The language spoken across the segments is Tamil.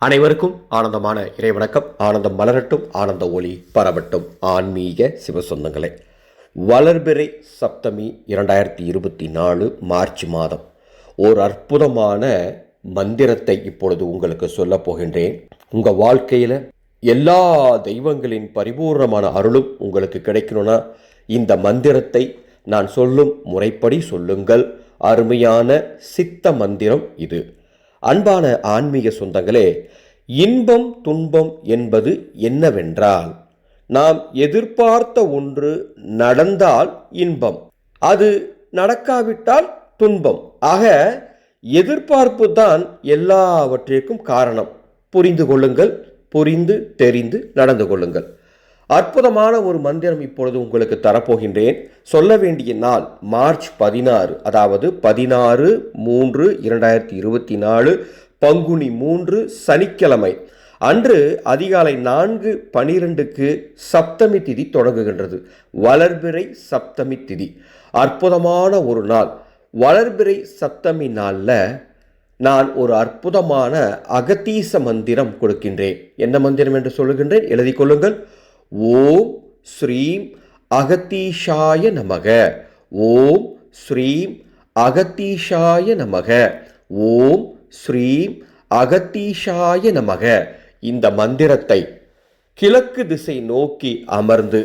அனைவருக்கும் ஆனந்தமான இறைவணக்கம். ஆனந்தம் மலரட்டும் ஆனந்த ஒளி பரவட்டும். ஆன்மீக சிவசொந்தங்களே வளர்பிறை சப்தமி இரண்டாயிரத்தி இருபத்தி நாலு மார்ச் மாதம். ஒரு அற்புதமான மந்திரத்தை இப்பொழுது உங்களுக்கு சொல்லப் போகின்றேன். உங்கள் வாழ்க்கையில் எல்லா தெய்வங்களின் பரிபூர்ணமான அருளும் உங்களுக்கு கிடைக்கணும்னா இந்த மந்திரத்தை நான் சொல்லும் முறைப்படி சொல்லுங்கள். அருமையான சித்த மந்திரம் இது. அன்பான ஆன்மீக சொந்தங்களே இன்பம் துன்பம் என்பது என்னவென்றால் நாம் எதிர்பார்த்த ஒன்று நடந்தால் இன்பம் அது நடக்காவிட்டால் துன்பம். ஆக எதிர்பார்ப்பு தான் எல்லாவற்றிற்கும் காரணம். புரிந்து கொள்ளுங்கள் புரிந்து தெரிந்து நடந்து கொள்ளுங்கள். அற்புதமான ஒரு மந்திரம் இப்பொழுது உங்களுக்கு தரப்போகின்றேன். சொல்ல வேண்டிய நாள் மார்ச் பதினாறு அதாவது பதினாறு மூன்று இரண்டாயிரத்தி இருபத்தி நாலு பங்குனி மூன்று சனிக்கிழமை. அன்று அதிகாலை நான்கு பனிரெண்டுக்கு சப்தமி திதி தொடங்குகின்றது. வளர்பிறை சப்தமி திதி. அற்புதமான ஒரு நாள். வளர்பிறை சப்தமி நாளில் நான் ஒரு அற்புதமான அகத்தீச மந்திரம் கொடுக்கின்றேன். என்ன மந்திரம் என்று சொல்லுகின்றேன்? எழுதிக்கொள்ளுங்கள் கொள்ளுங்கள். ஓம் ஸ்ரீம் அகத்தீஷாய நமக. ஓம் ஸ்ரீம் அகத்தீஷாய நமக. ஓம் ஸ்ரீம் அகத்தீஷாய நமக. இந்த மந்திரத்தை கிழக்கு திசை நோக்கி அமர்ந்து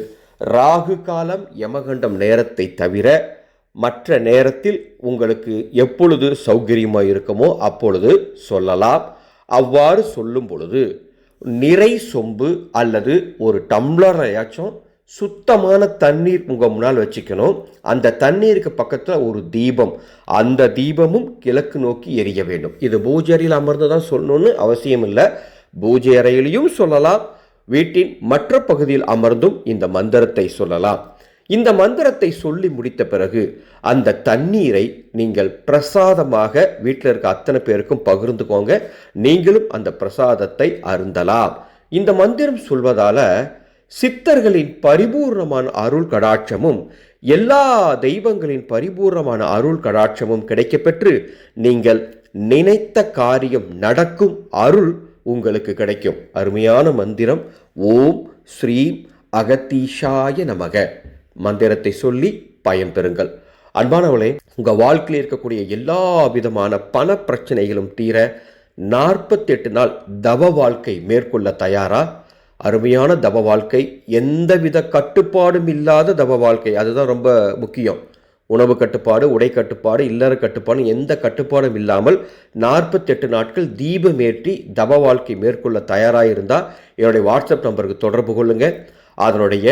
ராகு காலம் யமகண்டம் நேரத்தை தவிர மற்ற நேரத்தில் உங்களுக்கு எப்பொழுது சௌகரியமாக இருக்குமோ அப்பொழுது சொல்லலாம். அவ்வாறு சொல்லும் பொழுது நிறை சொம்பு அல்லது ஒரு டம்ளரையாச்சும் சுத்தமான தண்ணீர் உங்கள் முன்னால் வச்சுக்கணும். அந்த தண்ணீருக்கு பக்கத்தில் ஒரு தீபம். அந்த தீபமும் கிழக்கு நோக்கி எரிய வேண்டும். இது பூஜை அறையில் அமர்ந்து தான் சொல்லணும்னு அவசியம் இல்லை. பூஜை அறையிலையும் சொல்லலாம். வீட்டின் மற்ற பகுதியில் அமர்ந்தும் இந்த மந்திரத்தை சொல்லலாம். இந்த மந்திரத்தை சொல்லி முடித்த பிறகு அந்த தண்ணீரை நீங்கள் பிரசாதமாக வீட்டில் இருக்க அத்தனை பேருக்கும் பகிர்ந்துக்கோங்க. நீங்களும் அந்த பிரசாதத்தை அருந்தலாம். இந்த மந்திரம் சொல்வதால சித்தர்களின் பரிபூர்ணமான அருள் கடாட்சமும் எல்லா தெய்வங்களின் பரிபூர்ணமான அருள் கடாட்சமும் கிடைக்கப்பெற்று நீங்கள் நினைத்த காரியம் நடக்கும் அருள் உங்களுக்கு கிடைக்கும். அருமையான மந்திரம். ஓம் ஸ்ரீம் அகத்தீஷாய நமக. மந்திரத்தை சொல்லி பயன்பெறுங்கள் அன்பானவளே உங்கள் வாழ்க்கையில் இருக்கக்கூடிய எல்லா விதமான பண பிரச்சனைகளும் தீர நாற்பத்தெட்டு நாள் தவ வாழ்க்கை மேற்கொள்ள தயாரா? அருமையான தவ வாழ்க்கை எந்தவித கட்டுப்பாடும் இல்லாத தவ வாழ்க்கை. அதுதான் ரொம்ப முக்கியம். உணவு கட்டுப்பாடு உடை கட்டுப்பாடு இல்லற கட்டுப்பாடு எந்த கட்டுப்பாடும் இல்லாமல் நாற்பத்தெட்டு நாட்கள் தீபமேற்றி தவ வாழ்க்கை மேற்கொள்ள தயாராக இருந்தால் என்னுடைய வாட்ஸ்அப் நம்பருக்கு தொடர்பு கொள்ளுங்கள் அதனுடைய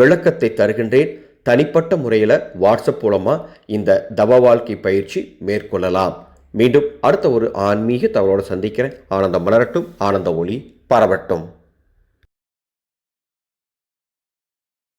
விளக்கத்தை தருகின்றேன். தனிப்பட்ட முறையில் வாட்ஸ்அப் மூலமாக இந்த தவ வாழ்க்கை பயிற்சி மேற்கொள்ளலாம். மீண்டும் அடுத்த ஒரு ஆன்மீக தகவலோடு சந்திக்கிறேன். ஆனந்தம் மலரட்டும். ஆனந்த ஒளி பரவட்டும்.